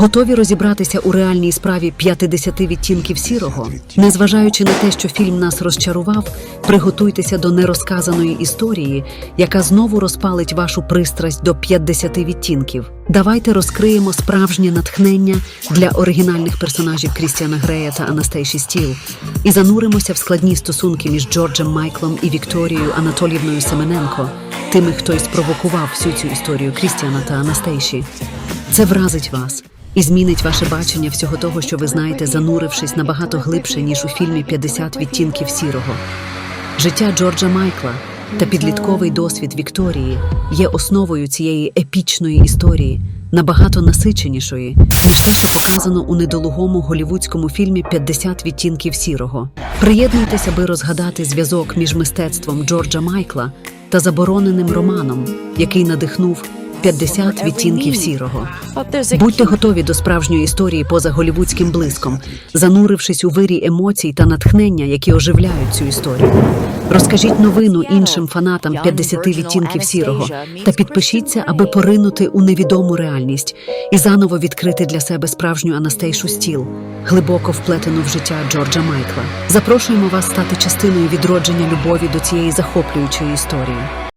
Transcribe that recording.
Готові розібратися у реальній справі 50 відтінків сірого? Незважаючи на те, що фільм нас розчарував, приготуйтеся до нерозказаної історії, яка знову розпалить вашу пристрасть до 50 відтінків. Давайте розкриємо справжнє натхнення для оригінальних персонажів Крістіана Грея та Анастейші Стіл і зануримося в складні стосунки між Джорджем Майклом і Вікторією Анатоліївною Семененко, тими, хто й спровокував всю цю історію Крістіана та Анастейші. Це вразить вас і змінить ваше бачення всього того, що ви знаєте, занурившись набагато глибше, ніж у фільмі «50 відтінків сірого. Життя Джорджа Майкла та підлітковий досвід Вікторії є основою цієї епічної історії, набагато насиченішої, ніж те, що показано у недолугому голівудському фільмі «50 відтінків сірого. Приєднуйтеся, аби розгадати зв'язок між мистецтвом Джорджа Майкла та забороненим романом, який надихнув 50 відтінків сірого. Будьте готові до справжньої історії поза голівудським блиском, занурившись у вирі емоцій та натхнення, які оживляють цю історію. Розкажіть новину іншим фанатам 50 відтінків сірого та підпишіться, аби поринути у невідому реальність і заново відкрити для себе справжню Анастейшу стіл, глибоко вплетену в життя Джорджа Майкла. Запрошуємо вас стати частиною відродження любові до цієї захоплюючої історії.